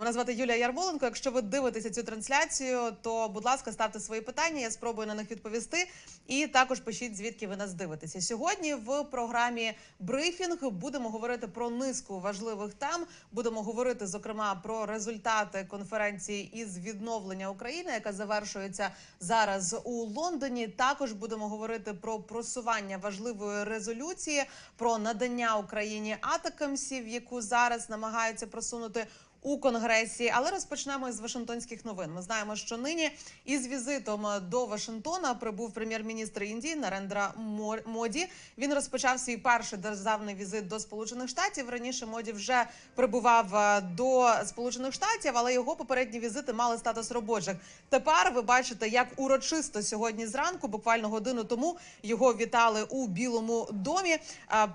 Мене звати Юлія Ярмоленко. Якщо ви дивитеся цю трансляцію, то будь ласка, ставте свої питання. Я спробую на них відповісти. І також пишіть, звідки ви нас дивитеся. Сьогодні в програмі брифінг будемо говорити про низку важливих тем. Будемо говорити зокрема про результати конференції із відновлення України, яка завершується зараз у Лондоні. Також будемо говорити про просування важливої резолюції про надання Україні атакамсів, яку зараз намагаються просунути у конгресі. Але розпочнемо з Вашингтонських новин. Ми знаємо, що нині із візитом до Вашингтона прибув прем'єр-міністр Індії Нарендра Мо- Моді. Він розпочав свій перший державний візит до Сполучених Штатів. Раніше Моді вже прибував е, до Сполучених Штатів, але його попередні візити мали статус робочих. Тепер ви бачите, як урочисто сьогодні зранку, буквально годину тому, його вітали у Білому домі. е,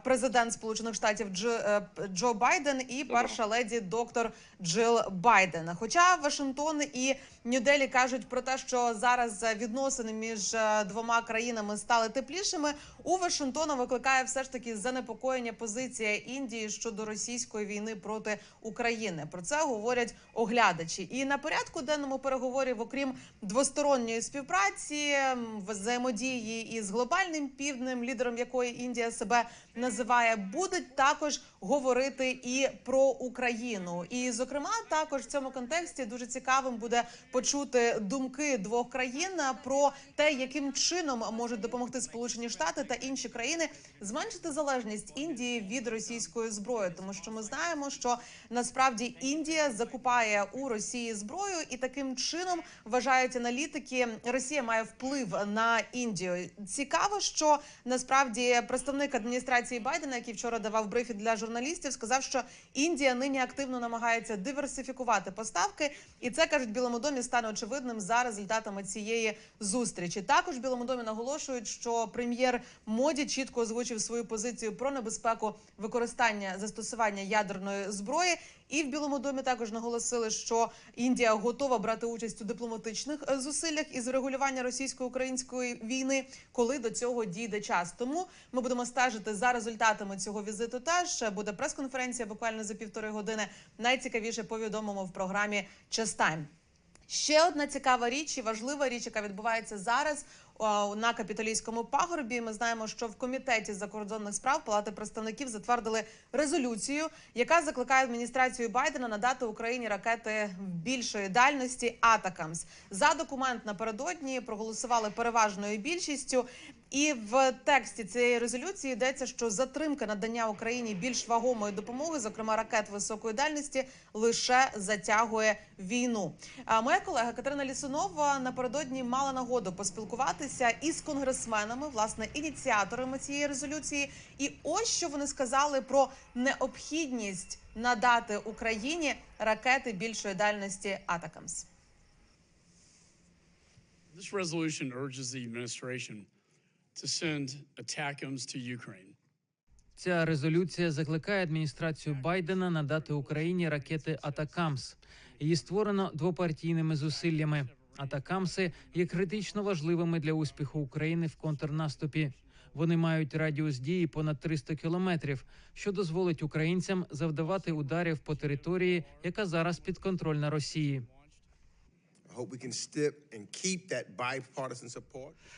Президент Сполучених Штатів е, Джо Байден і перша леді доктор Джил Байдена. Хоча Вашингтон і Нью-Делі кажуть про те, що зараз відносини між е, двома країнами стали теплішими. У Вашингтона викликає все ж таки занепокоєння позиція Індії щодо російської війни проти України. Про це говорять оглядачі. І на порядку денному переговорів, окрім двосторонньої співпраці, взаємодії із глобальним півднем, лідером якої Індія себе називає, будуть також говорити і про Україну. І, зокрема, також в цьому контексті дуже цікавим буде почути думки двох країн про те, яким чином можуть допомогти Сполучені Штати та інші країни зменшити залежність Індії від російської зброї, тому що ми знаємо, що насправді Індія закупає у Росії зброю, і таким чином вважають аналітики, Росія має вплив на Індію. Цікаво, що насправді представник адміністрації Байдена, який вчора давав брифінг для журналістів, сказав, що Індія нині активно намагається диверсифікувати поставки, і це кажуть Білому домі стане очевидним за результатами цієї зустрічі. Також в Білому домі наголошують, що прем'єр Моді чітко озвучив свою позицію про небезпеку використання застосування ядерної зброї. І в Білому домі також наголосили, що Індія готова брати участь у дипломатичних е, зусиллях із врегулювання російсько-української війни, коли до цього дійде час. Тому ми будемо стежити за результатами цього візиту. Теж буде прес-конференція буквально за півтори години. Найцікавіше повідомимо в програмі «Час Тайм». Ще одна цікава річ і важлива річ, яка відбувається зараз на капітолійському пагорбі. Ми знаємо, що в комітеті закордонних справ Палати представників затвердили резолюцію, яка закликає адміністрацію Байдена надати Україні ракети більшої дальності Атакамс. За документ напередодні проголосували переважною більшістю. І в тексті цієї резолюції йдеться, що затримка надання Україні більш вагомої допомоги, зокрема ракет високої дальності, лише затягує війну. А моя колега Катерина Лісунова напередодні мала нагоду поспілкуватися із конгресменами, власне, ініціаторами цієї резолюції. І ось що вони сказали про необхідність надати Україні ракети більшої дальності Атакамс. This resolution urges the administration to send ATACMS to Ukraine. Ця резолюція закликає адміністрацію Байдена надати Україні ракети Атакамс. Її створено двопартійними зусиллями. Атакамси є критично важливими для успіху України в контрнаступі. Вони мають радіус дії понад 300 кілометрів, що дозволить українцям завдавати ударів по території, яка зараз підконтрольна Росії.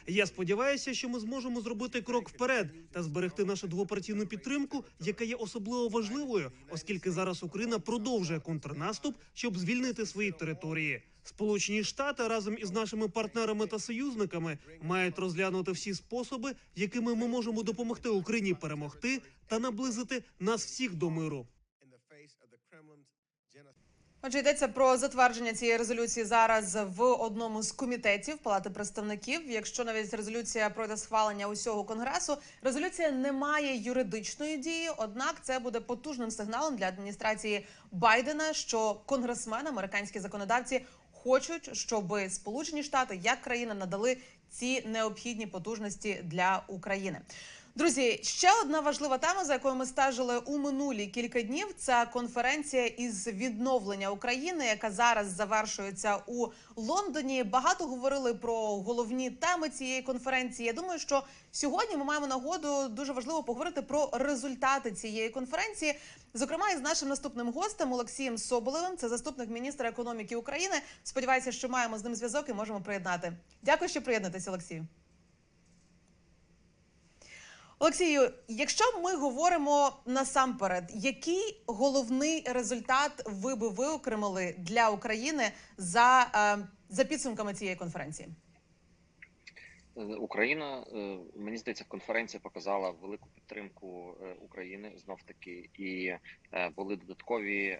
Я сподіваюся, що ми зможемо зробити крок вперед та зберегти нашу двопартійну підтримку, яка є особливо важливою, оскільки зараз Україна продовжує контрнаступ, щоб звільнити свої території. Сполучені Штати разом із нашими партнерами та союзниками мають розглянути всі способи, якими ми можемо допомогти Україні перемогти та наблизити нас всіх до миру. Отже, йдеться про затвердження цієї резолюції зараз в одному з комітетів Палати представників. Якщо навіть резолюція пройде схвалення усього конгресу, резолюція не має юридичної дії. Однак це буде потужним сигналом для адміністрації Байдена, що конгресмени, американські законодавці, хочуть, щоб Сполучені Штати як країна надали ці необхідні потужності для України. Друзі, ще одна важлива тема, за якою ми стежили у минулі кілька днів. Це конференція із відновлення України, яка зараз завершується у Лондоні. Багато говорили про головні теми цієї конференції. Я думаю, що сьогодні ми маємо нагоду дуже важливо поговорити про результати цієї конференції. Зокрема, із нашим наступним гостем Олексієм Соболевим, це заступник міністра економіки України. Сподіваюся, що маємо з ним зв'язок і можемо приєднати. Дякую, що приєднатися, Олексію. Олексію, якщо ми говоримо насамперед, який головний результат ви би виокремили для України за, е, за підсумками цієї конференції? Е, Україна, е, мені здається, конференція показала велику підтримку України знов таки, і були додаткові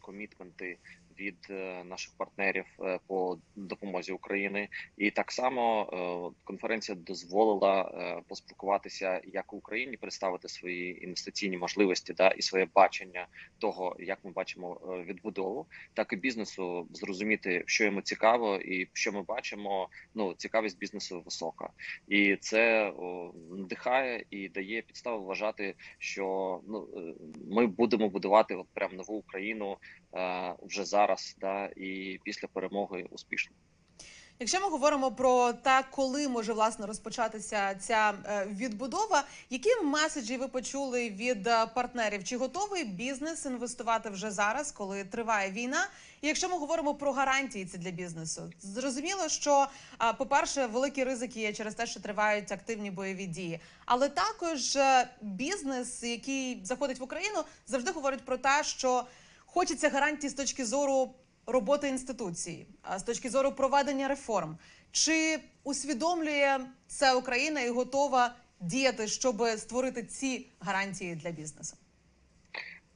комітменти від е, наших партнерів е, по допомозі України. І так само е, конференція дозволила поспілкуватися як Україні представити свої інвестиційні можливості, да і своє бачення того, як ми бачимо відбудову, так і бізнесу зрозуміти, що йому цікаво, і що ми бачимо. Ну цікавість бізнесу висока, і це надихає і дає підставу вважати, що ну ми будемо будувати от прям нову Україну вже зараз, да і після перемоги успішно. Якщо ми говоримо про те, коли може власне розпочатися ця е, відбудова, які меседжі ви почули від е, партнерів? Чи готовий бізнес інвестувати вже зараз, коли триває війна? І якщо ми говоримо про гарантії ці для бізнесу, зрозуміло, що по-перше, великі ризики є через те, що тривають активні бойові дії, але також е, бізнес, який заходить в Україну, завжди говорить про те, що хочеться гарантій з точки зору роботи інституції, з точки зору проведення реформ. Чи усвідомлює це Україна і готова діяти, щоб створити ці гарантії для бізнесу?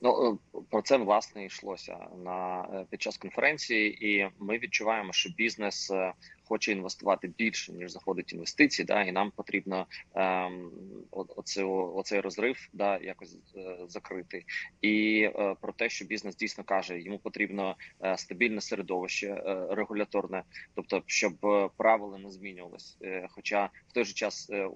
Ну е, про це власне йшлося на е, під час конференції, і ми відчуваємо, що бізнес е, хоче інвестувати більше ніж заходить інвестиції. Да, і нам потрібно ем, оце, оцей розрив да якось е, закрити. І е, про те, що бізнес дійсно каже, йому потрібно е, стабільне середовище е, регуляторне, тобто щоб е, правила не змінювались. Е, хоча в той же час е,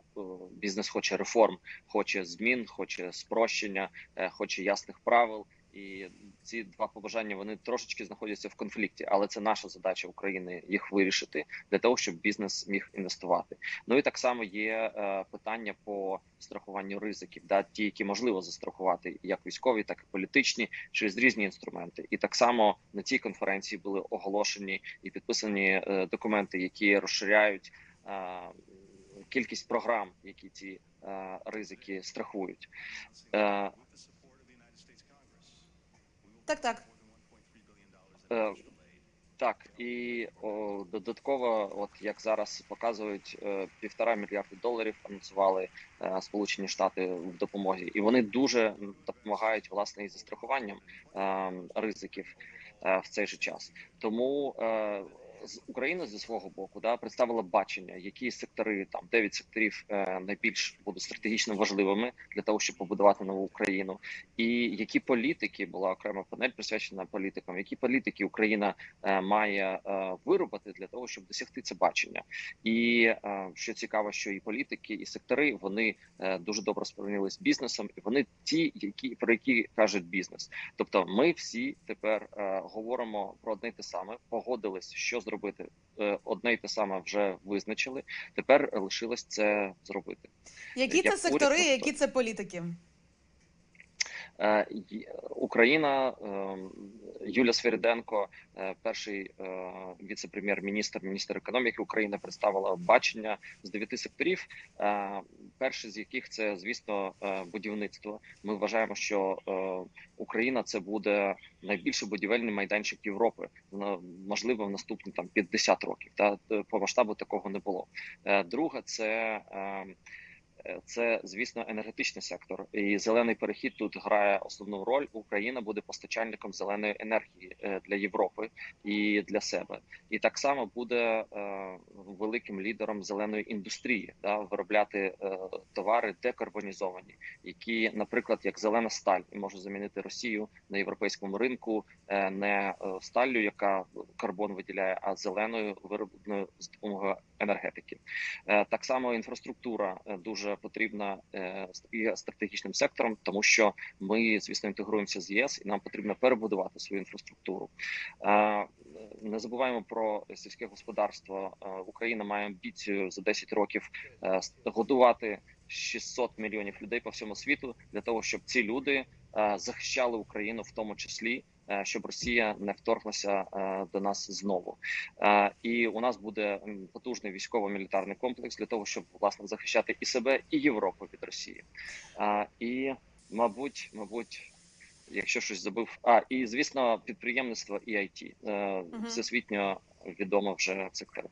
бізнес хоче реформ, хоче змін, хоче спрощення, е, хоче ясних правил. І ці два побажання вони трошечки знаходяться в конфлікті, але це наша задача України їх вирішити для того, щоб бізнес міг інвестувати. Ну і так само є е, питання по страхуванню ризиків, да ті, які можливо застрахувати, як військові, так і політичні, через різні інструменти. І так само на цій конференції були оголошені і підписані е, документи, які розширяють. Е, Кількість програм, які ці е, ризики страхують, е, Так, так. Е, Так, і о, додатково, от як зараз показують, е, півтора мільярда доларів анонсували е, Сполучені Штати в допомозі, і вони дуже допомагають власне і застрахуванням е, ризиків е, в цей же час. Тому е, з України зі свого боку да представила бачення, які сектори там 9 секторів е, найбільш будуть стратегічно важливими для того, щоб побудувати нову Україну, і які політики була окрема панель присвячена політикам, які політики Україна е, має е, виробити для того, щоб досягти це бачення. І що цікаво, що і політики, і сектори вони дуже добре сприйнялись з бізнесом, і вони ті, які про які кажуть бізнес. Тобто, ми всі тепер говоримо про одне те саме, погодились, що зробити. Е, Одне й те саме вже визначили. Тепер лишилось це зробити. Які Як це уряд сектори, просто- які це політики? Е, Україна е, Юля Свириденко, е, перший віце-прем'єр-міністр, міністр економіки України, представила бачення з дев'яти секторів. Е, Перший з яких це, звісно, будівництво. Ми вважаємо, що Україна це буде найбільший будівельний майданчик Європи. Можливо, в наступні там 50 років. Та по масштабу такого не було. Друге, це це звісно енергетичний сектор, і зелений перехід тут грає основну роль. Україна буде постачальником зеленої енергії е, для Європи і для себе, і так само буде е, великим лідером зеленої індустрії, да, виробляти е, товари декарбонізовані, які, наприклад, як зелена сталь, може замінити Росію на європейському ринку, не сталлю, яка карбон виділяє, а зеленою виробленою з допомогою енергетики. Е, Так само інфраструктура е, дуже потрібна е, і стратегічним сектором, тому що ми, звісно, інтегруємося з ЄС, і нам потрібно перебудувати свою інфраструктуру. Е, Не забуваємо про сільське господарство. Е, Україна має амбіцію за 10 років е, годувати 600 мільйонів людей по всьому світу для того, щоб ці люди е, захищали Україну, в тому числі, е, щоб Росія не вторглася е, до нас знову. Е, І у нас буде потужний військово-мілітарний комплекс для того, щоб власне захищати і себе, і Європу від Росії. Е, І, мабуть, мабуть. Якщо щось забув, а і звісно, підприємництво і IT. Е, всесвітньо відомо вже сектор.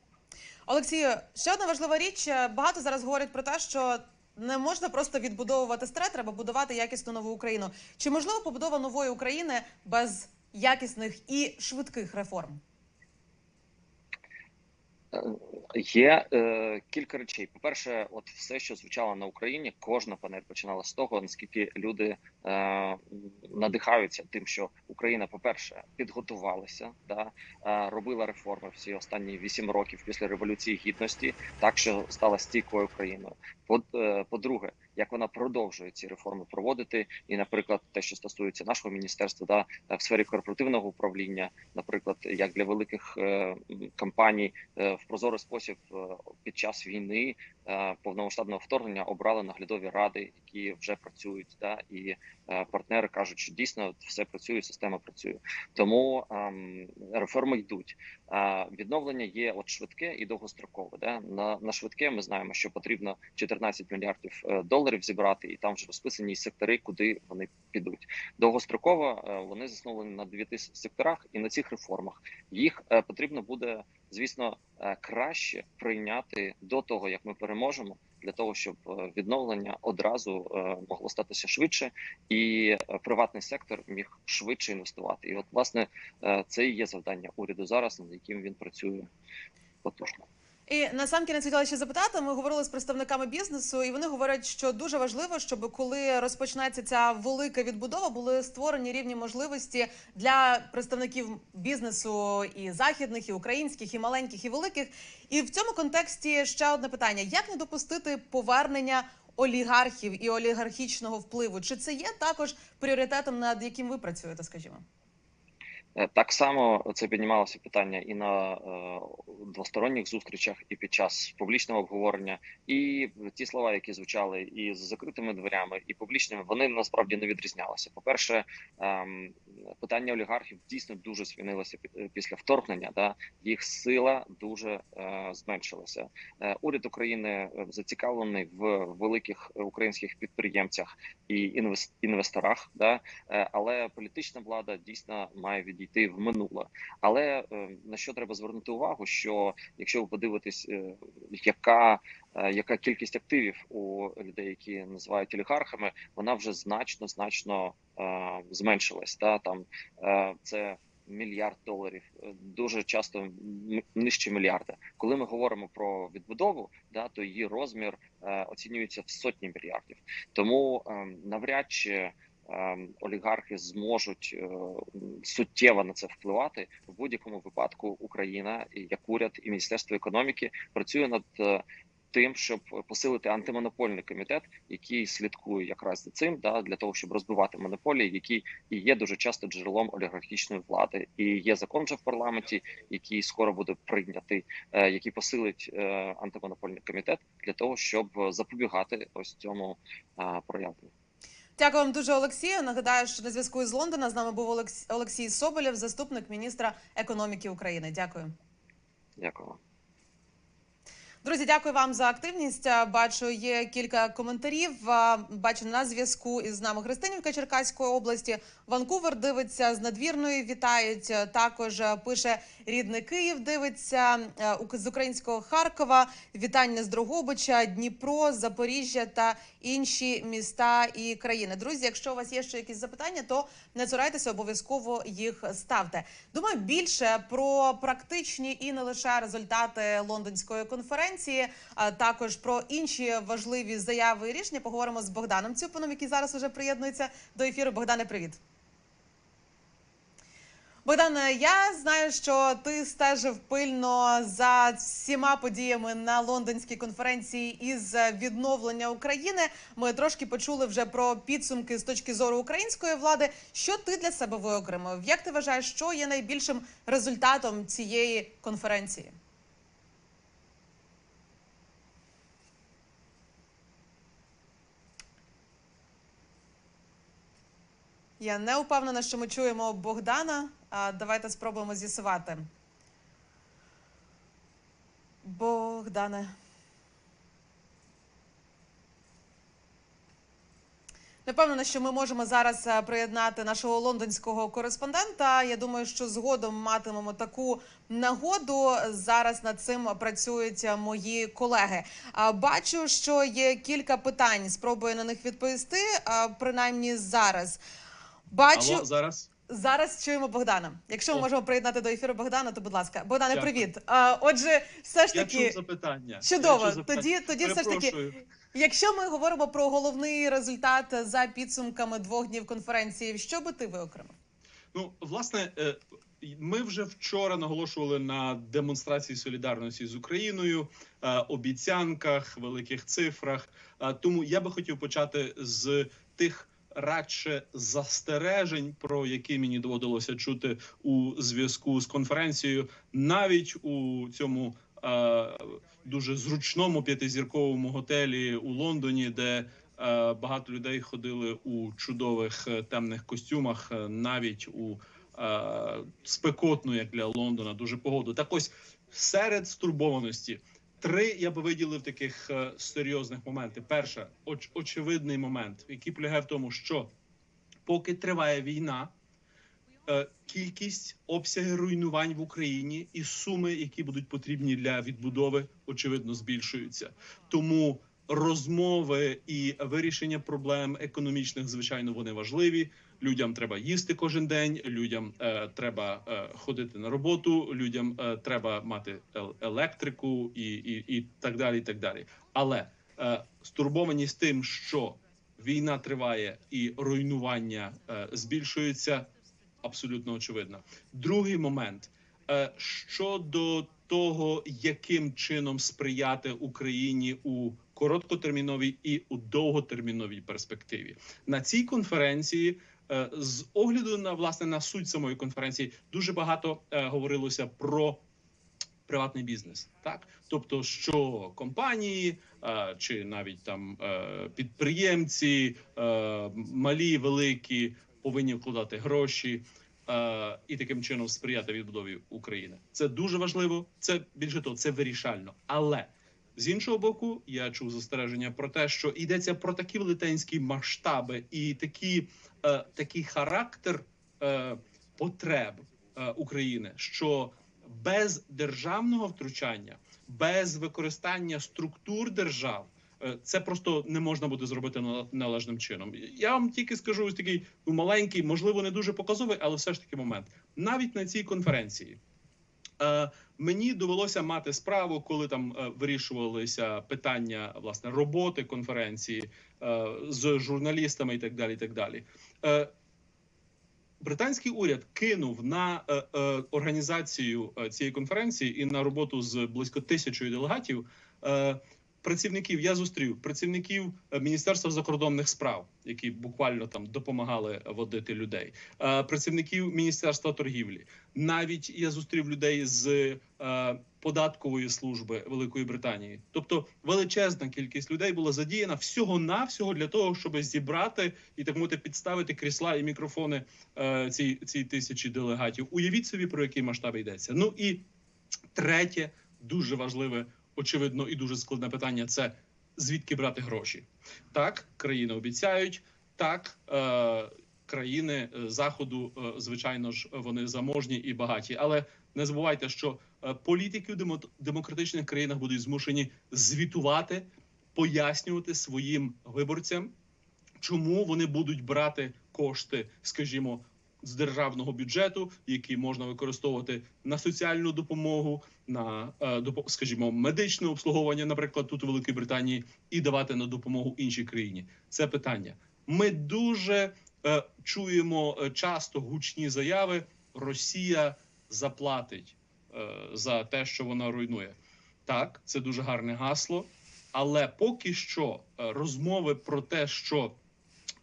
Олексію, ще одна важлива річ. Багато зараз говорять про те, що не можна просто відбудовувати старе, треба будувати якісну нову Україну. Чи можливо побудова нової України без якісних і швидких реформ? Е, Є е, кілька речей. По-перше, от все, що звучало на Україні, кожна панель починала з того, наскільки люди е, надихаються тим, що Україна, по-перше, підготувалася, да, е, робила реформи всі останні вісім років після революції гідності, так що стала стійкою країною. Е, по-друге, як вона продовжує ці реформи проводити, і, наприклад, те, що стосується нашого міністерства, да, в сфері корпоративного управління, наприклад, як для великих е, компаній е, в прозорий спосіб е, під час війни е, повномасштабного вторгнення обрали наглядові ради, які вже працюють, да, і е, партнери кажуть, що дійсно все працює, система працює. Тому ем, реформи йдуть. Е, відновлення є от швидке і довгострокове. Да? На, на швидке ми знаємо, що потрібно 14 мільярдів е, доларів зібрати, і там вже розписані сектори, куди вони підуть. Довгостроково е, вони засновані на дев'яти секторах, і на цих реформах їх е, потрібно буде, звісно, е, краще прийняти до того, як ми переможемо, для того, щоб е, відновлення одразу е, могло статися швидше, і приватний сектор міг швидше інвестувати. І от, власне, це і є завдання уряду зараз, над яким він працює потужно. І на сам кінець хотіла ще запитати. Ми говорили з представниками бізнесу, і вони говорять, що дуже важливо, щоб коли розпочнеться ця велика відбудова, були створені рівні можливості для представників бізнесу і західних, і українських, і маленьких, і великих. І в цьому контексті ще одне питання: як не допустити повернення олігархів і олігархічного впливу? Чи це є також пріоритетом, над яким ви працюєте, скажімо? Е, Так само це піднімалося питання і на е, двосторонніх зустрічах, і під час публічного обговорення. І ті слова, які звучали і з закритими дверями, і публічними, вони насправді не відрізнялися. По перше, ем, питання олігархів дійсно дуже змінилося пі- після вторгнення. Да їх сила дуже е, зменшилася. Е, уряд України е, зацікавлений в великих українських підприємцях і інвес- інвесторах. Да Е, але політична влада дійсно має відійти в минуле. Але е, на що треба звернути увагу? Що якщо ви подивитесь, е, яка е, яка кількість активів у людей, які називають олігархами, вона вже значно значно зменшилась. Та там це. Мільярд доларів дуже часто нижче мільярда. Коли ми говоримо про відбудову, да то її розмір оцінюється в сотні мільярдів. Тому е, навряд чи ем, олігархи зможуть е, суттєво на це впливати в будь-якому випадку. Україна як уряд і міністерство економіки працює над е, тим, щоб посилити антимонопольний комітет, який слідкує якраз за цим, да для того, щоб розбивати монополії, які і є дуже часто джерелом олігархічної влади. І є закон вже в парламенті, який скоро буде прийнятий, е, який посилить антимонопольний комітет для того, щоб запобігати ось цьому проявленню. Дякую вам дуже, Олексію. Нагадаю, що на зв'язку із Лондона з нами був Олекс- Олексій Соболєв, заступник міністра економіки України. Дякую. Дякую. Друзі, дякую вам за активність. Бачу, є кілька коментарів. Бачу на зв'язку із нами Христинівка Черкаської області. Ванкувер дивиться з надвірної. Вітають. Також пише рідний Київ. Дивиться з українського Харкова. Вітання з Дрогобича, Дніпро, Запоріжжя та інші міста і країни. Друзі, якщо у вас є ще якісь запитання, то не цурайтеся, обов'язково їх ставте. Думаю, більше про практичні і не лише результати лондонської конференції, а також про інші важливі заяви і рішення. Поговоримо з Богданом Цюпином, який зараз уже приєднується до ефіру. Богдане, привіт. Богдане, я знаю, що ти стежив пильно за всіма подіями на лондонській конференції із відновлення України. Ми трошки почули вже про підсумки з точки зору української влади. Що ти для себе виокремив? Як ти вважаєш, що є найбільшим результатом цієї конференції? Я не впевнена, що ми чуємо Богдана. А, давайте спробуємо з'ясувати. Богдане. Не впевнена, що ми можемо зараз е, приєднати нашого лондонського кореспондента. Я думаю, що згодом матимемо таку нагоду. Зараз над цим працюють е, мої колеги. Бачу, що є кілька питань. Спробую на них відповісти, принаймні зараз. Бачу Алло, зараз. зараз. Чуємо Богдана. Якщо ми О. можемо приєднати до ефіру Богдана, то будь ласка, Богдане, Дякую. привіт. А, Отже, все ж Я таки чув запитання. чудово. Я чув запитання. Тоді, тоді все ж таки, якщо ми говоримо про головний результат за підсумками двох днів конференції, що би ти виокремив? Ну, власне, е, ми вже вчора наголошували на демонстрації солідарності з Україною, е, обіцянках, великих цифрах. Е, Тому я би хотів почати з тих. Радше застережень, про які мені доводилося чути у зв'язку з конференцією, навіть у цьому е, дуже зручному п'ятизірковому готелі у Лондоні, де е, багато людей ходили у чудових е, темних костюмах, е, навіть у е, спекотну, як для Лондона, дуже погоду. Так ось серед стурбованості. Три я би виділив таких е, серйозних моменти. Перше, оч, очевидний момент, який полягає в тому, що поки триває війна, е, кількість обсяги руйнувань в Україні і суми, які будуть потрібні для відбудови, очевидно збільшуються. Тому розмови і вирішення проблем економічних, звичайно, вони важливі. Людям треба їсти кожен день. Людям е, треба е, ходити на роботу. Людям е, треба мати електрику і, і, і так далі. І так далі. Але е, стурбованість тим, що війна триває і руйнування е, збільшується, абсолютно очевидно. Другий момент е, щодо того, яким чином сприяти Україні у короткотерміновій і у довготерміновій перспективі на цій конференції. Е, З огляду на власне на суть самої конференції дуже багато е, говорилося про приватний бізнес, так тобто, що компанії е, чи навіть там підприємці, малі, великі, повинні вкладати гроші і таким чином сприяти відбудові України. Це дуже важливо. Це більше того, це вирішально. Але з іншого боку, я чув застереження про те, що йдеться про такі велетенські масштаби і такі, е, такий характер е, потреб е, України, що без державного втручання, без використання структур держав. е, Це просто не можна буде зробити на- належним чином. Я вам тільки скажу ось такий ну, маленький, можливо, не дуже показовий, але все ж таки момент. Навіть на цій конференції мені довелося мати справу, коли там е, вирішувалися питання власне роботи конференції е, з журналістами і так далі. І так далі. Е, Британський уряд кинув на е, е, організацію е, цієї конференції і на роботу з близько тисячою делегатів. Е, працівників я зустрів працівників е, міністерства закордонних справ, які буквально там допомагали водити людей. Е, працівників міністерства торгівлі. Навіть я зустрів людей з е, податкової служби Великої Британії. Тобто величезна кількість людей була задіяна всього навсього для того, щоб зібрати і так мовити підставити крісла і мікрофони цій, цій тисячі делегатів. Уявіть собі про які масштаби йдеться. Ну і третє, дуже важливе, очевидно, і дуже складне питання це звідки брати гроші. Так, країни обіцяють, так. Е, Країни е, заходу, е, звичайно ж, вони заможні і багаті, але не забувайте, що е, політики в демо- демократичних країнах будуть змушені звітувати, пояснювати своїм виборцям, чому вони будуть брати кошти, скажімо, з державного бюджету, які можна використовувати на соціальну допомогу, на е, скажімо, медичне обслуговування, наприклад, тут у Великій Британії, і давати на допомогу іншій країні. Це питання. Ми дуже е, чуємо е, часто гучні заяви Росія заплатить е, за те, що вона руйнує. Так, це дуже гарне гасло, але поки що розмови про те, що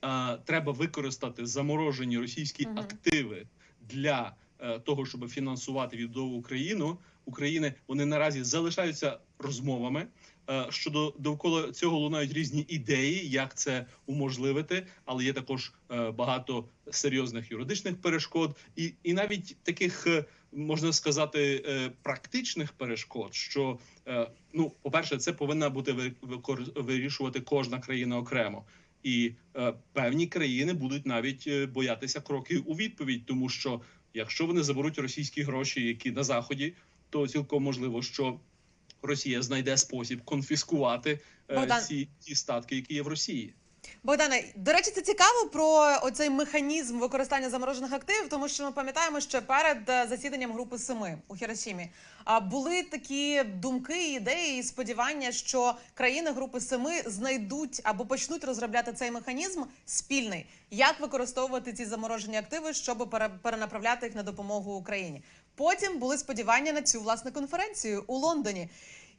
е, треба використати заморожені російські Мгм. активи для того, щоб фінансувати відбудову Україну України, вони наразі залишаються розмовами. Е, Щодо довкола цього лунають різні ідеї, як це уможливити, але є також е, багато серйозних юридичних перешкод, і, і навіть таких е, можна сказати е, практичних перешкод. Що е, ну, по перше, це повинна бути ви- вирішувати кожна країна окремо. І е, певні країни будуть навіть е, боятися кроків у відповідь, тому що якщо вони заберуть російські гроші, які на заході, то цілком можливо, що Росія знайде спосіб конфіскувати е, Богдан. ці, ці статки, які є в Росії. Богдане, до речі, це цікаво про оцей механізм використання заморожених активів, тому що ми пам'ятаємо, що перед е, засіданням групи семи у Хіросімі були такі думки, ідеї і сподівання, що країни групи семи знайдуть або почнуть розробляти цей механізм спільний, як використовувати ці заморожені активи, щоб пере- перенаправляти їх на допомогу Україні. Потім були сподівання на цю власне конференцію у Лондоні.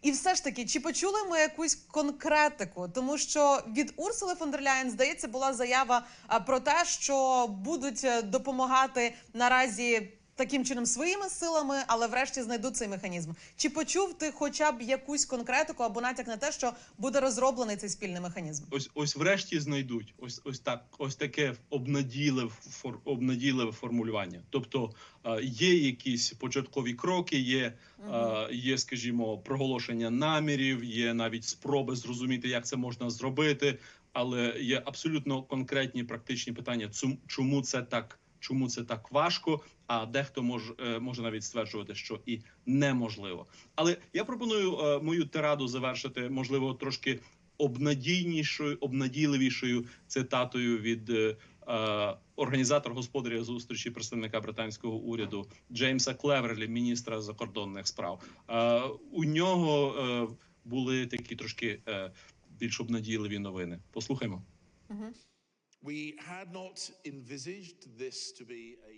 І все ж таки, чи почули ми якусь конкретику? Тому що від Урсули фон дер Ляєн, здається, була заява про те, що будуть е, допомагати наразі таким чином своїми силами, але врешті знайдуть цей механізм. Чи почув ти хоча б якусь конкретику або натяк на те, що буде розроблений цей спільний механізм? Ось ось врешті знайдуть. Ось ось так, ось таке обнадійливе фор, обнадійливе формулювання. Тобто е, є якісь початкові кроки, є, е, є, скажімо, проголошення намірів, є навіть спроби зрозуміти, як це можна зробити, але є абсолютно конкретні практичні питання. Чому це так? Чому це так важко? А дехто може, може навіть стверджувати, що і неможливо. Але я пропоную е, мою тираду завершити, можливо, трошки обнадійнішою, обнадійливішою цитатою від е, е, організатора господаря зустрічі представника британського уряду Джеймса Клеверлі, міністра закордонних справ. Е, у нього е, були такі трошки е, більш обнадійливі новини. Послухаймо. We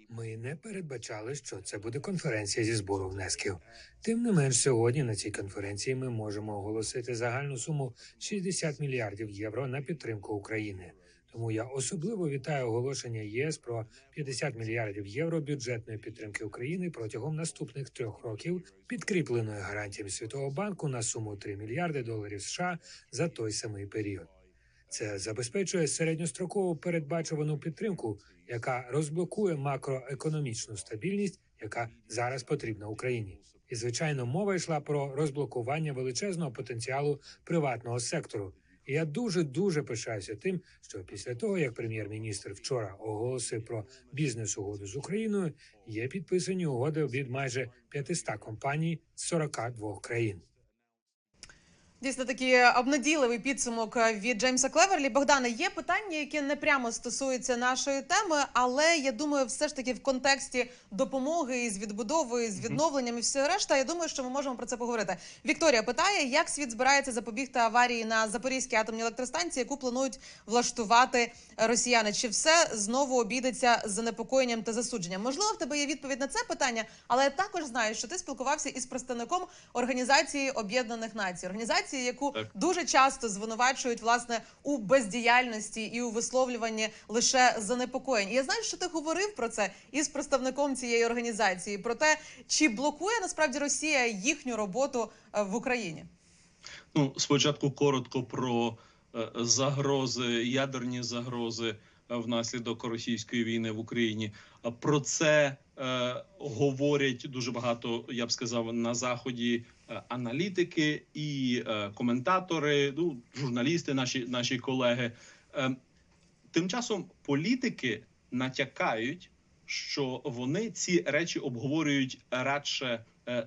Ми не передбачали, що це буде конференція зі збору внесків. Тим не менш, сьогодні на цій конференції ми можемо оголосити загальну суму 60 мільярдів євро на підтримку України. Тому я особливо вітаю оголошення ЄС про 50 мільярдів євро бюджетної підтримки України протягом наступних трьох років, підкріпленої гарантіями Світового банку на суму 3 мільярди доларів США за той самий період. Це забезпечує середньострокову передбачувану підтримку, яка розблокує макроекономічну стабільність, яка зараз потрібна Україні. І звичайно, мова йшла про розблокування величезного потенціалу приватного сектору. І я дуже дуже пишаюся тим, що після того, як прем'єр-міністр вчора оголосив про бізнес-угоду з Україною, є підписані угоди від майже 500 компаній з 42 країн. Дійсно, такий обнадійливий підсумок від Джеймса Клеверлі. Богдане, є питання, які не прямо стосуються нашої теми, але я думаю, все ж таки в контексті допомоги із відбудовою, з відновленням і все решта. Я думаю, що ми можемо про це поговорити. Вікторія питає, як світ збирається запобігти аварії на Запорізькій атомній електростанції, яку планують влаштувати росіяни. Чи все знову обійдеться з занепокоєнням та засудженням? Можливо, в тебе є відповідь на це питання, але я також знаю, що ти спілкувався із представником організації Об'єднаних Націй, організації, яку Так. дуже часто звинувачують власне у бездіяльності і у висловлюванні лише занепокоєнь. І я знаю, що ти говорив про це із представником цієї організації, про те, чи блокує насправді Росія їхню роботу е, в Україні. Ну, спочатку коротко про е, загрози, ядерні загрози е, внаслідок російської війни в Україні. Про це говорять дуже багато, я б сказав, на заході е, аналітики і е, коментатори, ну журналісти, наші наші колеги. Е, тим часом політики натякають, що вони ці речі обговорюють радше е,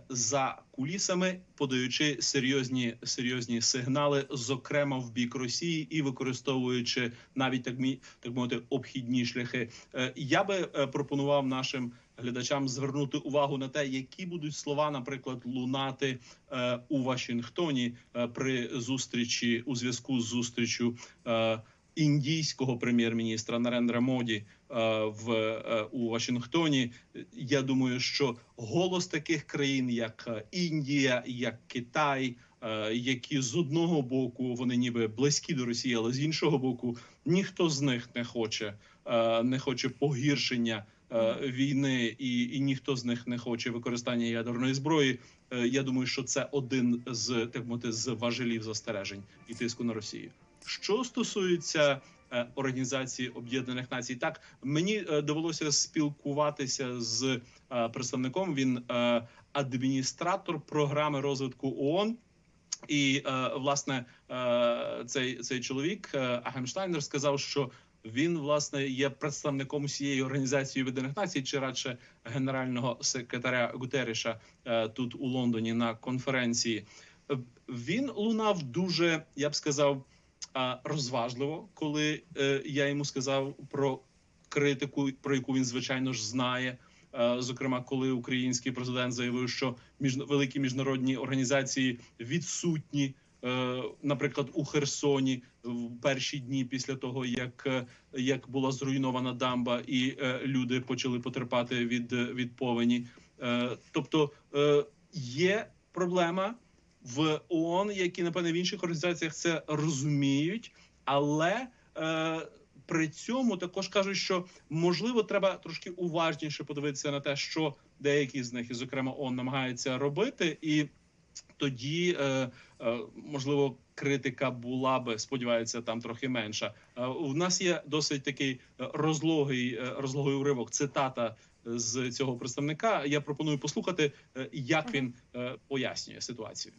за кулісами, подаючи серйозні серйозні сигнали, зокрема в бік Росії, і використовуючи навіть так мі так мовити обхідні шляхи. Е, Я би е, пропонував нашим глядачам звернути увагу на те, які будуть слова, наприклад, лунати е, у Вашингтоні е, при зустрічі у зв'язку з зустрічю. Е, Індійського прем'єр-міністра Нарендра Моді в е, у Вашингтоні. Я думаю, що голос таких країн, як е, Індія, як Китай, е, які з одного боку вони ніби близькі до Росії, але з іншого боку, ніхто з них не хоче, е, не хоче погіршення е, війни, і, і ніхто з них не хоче використання ядерної зброї. Е, Я думаю, що це один з так мовити з важелів застережень і тиску на Росію. Що стосується е, Організації Об'єднаних Націй, так мені е, довелося спілкуватися з е, представником. Він е, адміністратор програми розвитку ООН. І е, власне е, цей цей чоловік е, Агем Штайнер сказав, що він власне є представником всієї організації Об'єднаних Націй, чи радше генерального секретаря Гутеріша е, тут у Лондоні на конференції. Е, Він лунав дуже, я б сказав, е, розважливо, коли е, я йому сказав про критику, про яку він звичайно ж знає. Е, Зокрема, коли український президент заявив, що великі міжнародні організації відсутні, е, наприклад, у Херсоні в перші дні після того, як, як була зруйнована дамба, і люди почали потерпати від, від повені. Тобто є проблема в ООН, які напевне в інших організаціях це розуміють, але е, при цьому також кажуть, що можливо треба трошки уважніше подивитися на те, що деякі з них, і зокрема ООН, намагаються робити, і тоді е, е, можливо критика була би, сподіваюся, там трохи менша. Е, у нас є досить такий е, розлогий е, розлогий уривок, цитата з цього представника. Я пропоную послухати, як він пояснює ситуацію.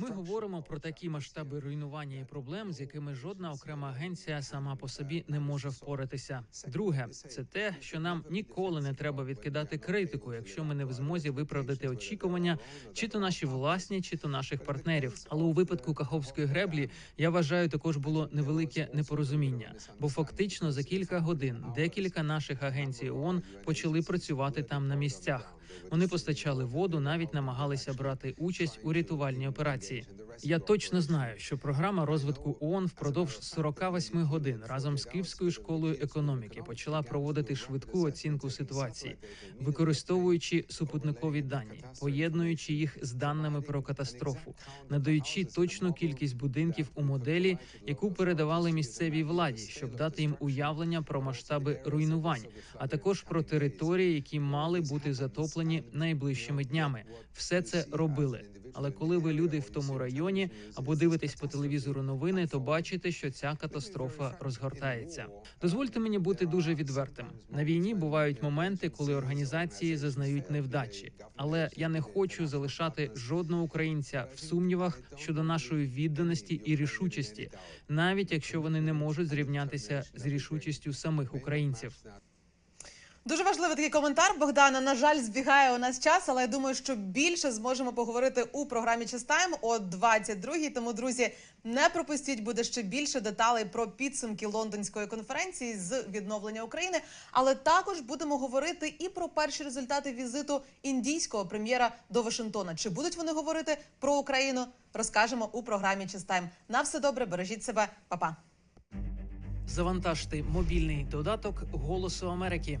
Ми говоримо про такі масштаби руйнування і проблем, з якими жодна окрема агенція сама по собі не може впоратися. Друге, це те, що нам ніколи не треба відкидати критику, якщо ми не в змозі виправдати очікування, чи то наші власні, чи то наших партнерів. Але у випадку Каховської греблі я вважаю, також було невелике непорозуміння, бо фактично за кілька годин декілька наших агенцій ООН почали працювати там на місцях. Вони постачали воду, навіть намагалися брати участь у рятувальній операції. Я точно знаю, що програма розвитку ООН впродовж 48 годин разом з Київською школою економіки почала проводити швидку оцінку ситуації, використовуючи супутникові дані, поєднуючи їх з даними про катастрофу, надаючи точну кількість будинків у моделі, яку передавали місцевій владі, щоб дати їм уявлення про масштаби руйнувань, а також про території, які мали бути затоплені найближчими днями. Все це робили. Але коли ви люди в тому районі або дивитесь по телевізору новини, то бачите, що ця катастрофа розгортається. Дозвольте мені бути дуже відвертим. На війні бувають моменти, коли організації зазнають невдачі, але я не хочу залишати жодного українця в сумнівах щодо нашої відданості і рішучості, навіть якщо вони не можуть зрівнятися з рішучістю самих українців. Дуже важливий такий коментар, Богдана. На жаль, збігає у нас час, але я думаю, що більше зможемо поговорити у програмі Чистайм о 22-й. Тому, друзі, не пропустіть, буде ще більше деталей про підсумки лондонської конференції з відновлення України. Але також будемо говорити і про перші результати візиту індійського прем'єра до Вашингтона. Чи будуть вони говорити про Україну? Розкажемо у програмі Чистайм. На все добре, бережіть себе, Па-па. Завантажте мобільний додаток Голосу Америки.